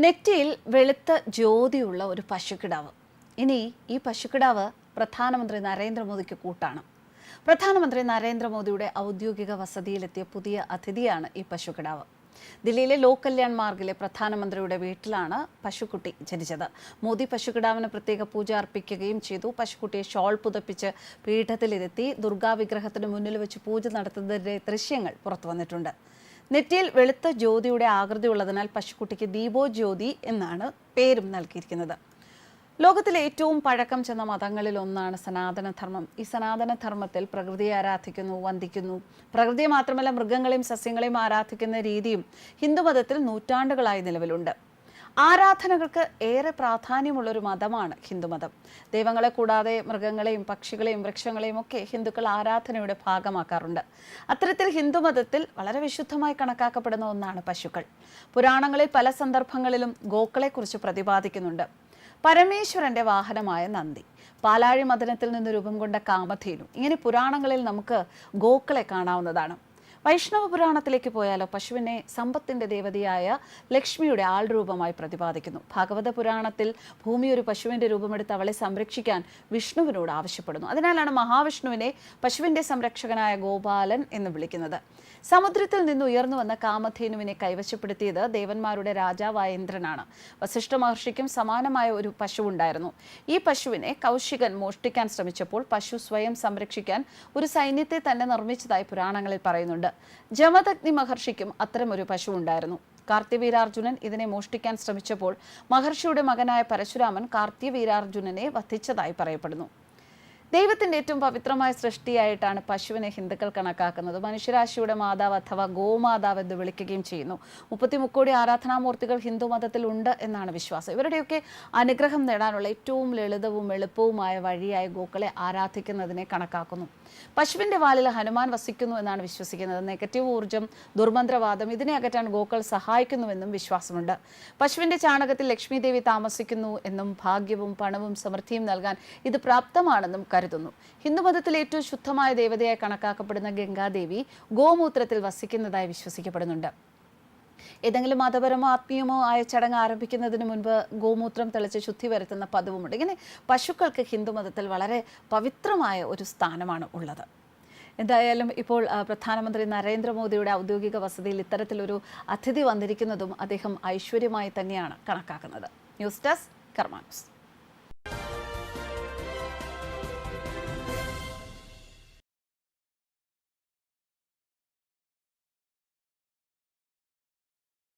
നെറ്റിയിൽ വെളുത്ത ജ്യോതിയുള്ള ഒരു പശുക്കിടാവ്. ഇനി ഈ പശുക്കിടാവ് പ്രധാനമന്ത്രി നരേന്ദ്രമോദിക്ക് കൂട്ടാണ്. പ്രധാനമന്ത്രി നരേന്ദ്രമോദിയുടെ ഔദ്യോഗിക വസതിയിലെത്തിയ പുതിയ അതിഥിയാണ് ഈ പശുക്കിടാവ്. ദില്ലിയിലെ ലോക് കല്യാൺ മാർഗിലെ പ്രധാനമന്ത്രിയുടെ വീട്ടിലാണ് പശുക്കുട്ടി ജനിച്ചത്. മോദി പശുക്കിടാവിന് പ്രത്യേക പൂജ അർപ്പിക്കുകയും ചെയ്തു. പശുക്കുട്ടിയെ ഷോൾ പുതപ്പിച്ച് പീഠത്തിലിരുത്തി ദുർഗാ വിഗ്രഹത്തിന് മുന്നിൽ വെച്ച് പൂജ നടത്തുന്നതിന്റെ ദൃശ്യങ്ങൾ പുറത്തു വന്നിട്ടുണ്ട്. നെറ്റിയിൽ വെളുത്ത ജ്യോതിയുടെ ആകൃതി ഉള്ളതിനാൽ പശുക്കുട്ടിക്ക് ദീപോ ജ്യോതി എന്നാണ് പേരും നൽകിയിരിക്കുന്നത്. ലോകത്തിലെ ഏറ്റവും പഴക്കം ചെന്ന മതങ്ങളിൽ ഒന്നാണ് സനാതനധർമ്മം. ഈ സനാതനധർമ്മത്തിൽ പ്രകൃതിയെ ആരാധിക്കുന്നു വന്ദിക്കുന്നു. പ്രകൃതിയെ മാത്രമല്ല മൃഗങ്ങളെയും സസ്യങ്ങളെയും ആരാധിക്കുന്ന രീതിയും ഹിന്ദുമതത്തിൽ നൂറ്റാണ്ടുകളായി നിലവിലുണ്ട്. ആരാധനകൾക്ക് ഏറെ പ്രാധാന്യമുള്ളൊരു മതമാണ് ഹിന്ദുമതം. ദൈവങ്ങളെ കൂടാതെ മൃഗങ്ങളെയും പക്ഷികളെയും വൃക്ഷങ്ങളെയും ഒക്കെ ഹിന്ദുക്കൾ ആരാധനയുടെ ഭാഗമാക്കാറുണ്ട്. അത്തരത്തിൽ ഹിന്ദുമതത്തിൽ വളരെ വിശുദ്ധമായി കണക്കാക്കപ്പെടുന്ന ഒന്നാണ് പശുക്കൾ. പുരാണങ്ങളിൽ പല സന്ദർഭങ്ങളിലും ഗോക്കളെക്കുറിച്ച് പ്രതിപാദിക്കുന്നുണ്ട്. പരമേശ്വരന്റെ വാഹനമായ നന്ദി. പാലാഴി മദനത്തിൽ നിന്ന് രൂപം കൊണ്ട കാമധേനു. ഇങ്ങനെ പുരാണങ്ങളിൽ നമുക്ക് ഗോക്കളെ കാണാവുന്നതാണ്. വൈഷ്ണവ പുരാണത്തിലേക്ക് പോയാലോ? പശുവിനെ സമ്പത്തിന്റെ ദേവതയായ ലക്ഷ്മിയുടെ ആൾ രൂപമായി പ്രതിപാദിക്കുന്നു. ഭാഗവത പുരാണത്തിൽ ഭൂമി ഒരു പശുവിന്റെ രൂപമെടുത്ത് അവളെ സംരക്ഷിക്കാൻ വിഷ്ണുവിനോട് ആവശ്യപ്പെടുന്നു. അതിനാലാണ് മഹാവിഷ്ണുവിനെ പശുവിന്റെ സംരക്ഷകനായ ഗോപാലൻ എന്ന് വിളിക്കുന്നത്. സമുദ്രത്തിൽ നിന്ന് ഉയർന്നു വന്ന കാമധേനുവിനെ കൈവശപ്പെടുത്തിയത് ദേവന്മാരുടെ രാജാവായ ഇന്ദ്രനാണ്. വസിഷ്ഠ മഹർഷിക്കും സമാനമായ ഒരു പശു ഉണ്ടായിരുന്നു. ഈ പശുവിനെ കൗശികൻ മോഷ്ടിക്കാൻ ശ്രമിച്ചപ്പോൾ പശു സ്വയം സംരക്ഷിക്കാൻ ഒരു സൈന്യത്തെ തന്നെ നിർമ്മിച്ചതായി പുരാണങ്ങളിൽ പറയുന്നുണ്ട്. ജമദഗ്നി മഹർഷിക്കും അത്തരമൊരു പശു ഉണ്ടായിരുന്നു. കാർത്തിവീരാർജുനൻ ഇതിനെ മോഷ്ടിക്കാൻ ശ്രമിച്ചപ്പോൾ മഹർഷിയുടെ മകനായ പരശുരാമൻ കാർത്തിവീരാർജുനനെ വധിച്ചതായി പറയപ്പെടുന്നു. ദൈവത്തിന്റെ ഏറ്റവും പവിത്രമായ സൃഷ്ടിയായിട്ടാണ് പശുവിനെ ഹിന്ദുക്കൾ കണക്കാക്കുന്നത്. മനുഷ്യരാശിയുടെ മാതാവ് അഥവാ ഗോമാതാവ് എന്ന് വിളിക്കുകയും ചെയ്യുന്നു. മുപ്പത്തി മുക്കോടി ആരാധനാമൂർത്തികൾ ഹിന്ദു മതത്തിൽ ഉണ്ട് എന്നാണ് വിശ്വാസം. ഇവരുടെയൊക്കെ അനുഗ്രഹം നേടാനുള്ള ഏറ്റവും ലളിതവും എളുപ്പവുമായ വഴിയായി ഗോക്കളെ ആരാധിക്കുന്നതിനെ കണക്കാക്കുന്നു. പശുവിന്റെ വാലിൽ ഹനുമാൻ വസിക്കുന്നു എന്നാണ് വിശ്വസിക്കുന്നത്. നെഗറ്റീവ് ഊർജം ദുർമന്ത്രവാദം ഇതിനെ അകറ്റാൻ ഗോക്കൾ സഹായിക്കുന്നുവെന്നും വിശ്വാസമുണ്ട്. പശുവിന്റെ ചാണകത്തിൽ ലക്ഷ്മി ദേവി താമസിക്കുന്നു എന്നും ഭാഗ്യവും പണവും സമൃദ്ധിയും നൽകാൻ ഇത് പ്രാപ്തമാണെന്നും ഹിന്ദുമതത്തിലെ ഏറ്റവും ശുദ്ധമായ ദേവതയായി കണക്കാക്കപ്പെടുന്ന ഗംഗാദേവി ഗോമൂത്രത്തിൽ വസിക്കുന്നതായി വിശ്വസിക്കപ്പെടുന്നുണ്ട്. ഏതെങ്കിലും മതപരമോ ആത്മീയമോ ആയ ചടങ്ങ് ആരംഭിക്കുന്നതിന് മുൻപ് ഗോമൂത്രം തെളിച്ച് ശുദ്ധി വരുത്തുന്ന പതിവുമുണ്ട്. ഇങ്ങനെ പശുക്കൾക്ക് ഹിന്ദുമതത്തിൽ വളരെ പവിത്രമായ ഒരു സ്ഥാനമാണ് ഉള്ളത്. എന്തായാലും ഇപ്പോൾ പ്രധാനമന്ത്രി നരേന്ദ്രമോദിയുടെ ഔദ്യോഗിക വസതിയിൽ ഇത്തരത്തിലൊരു അതിഥി വന്നിരിക്കുന്നതും അദ്ദേഹം ഐശ്വര്യമായി തന്നെയാണ് കണക്കാക്കുന്നത്. News desk Karma News.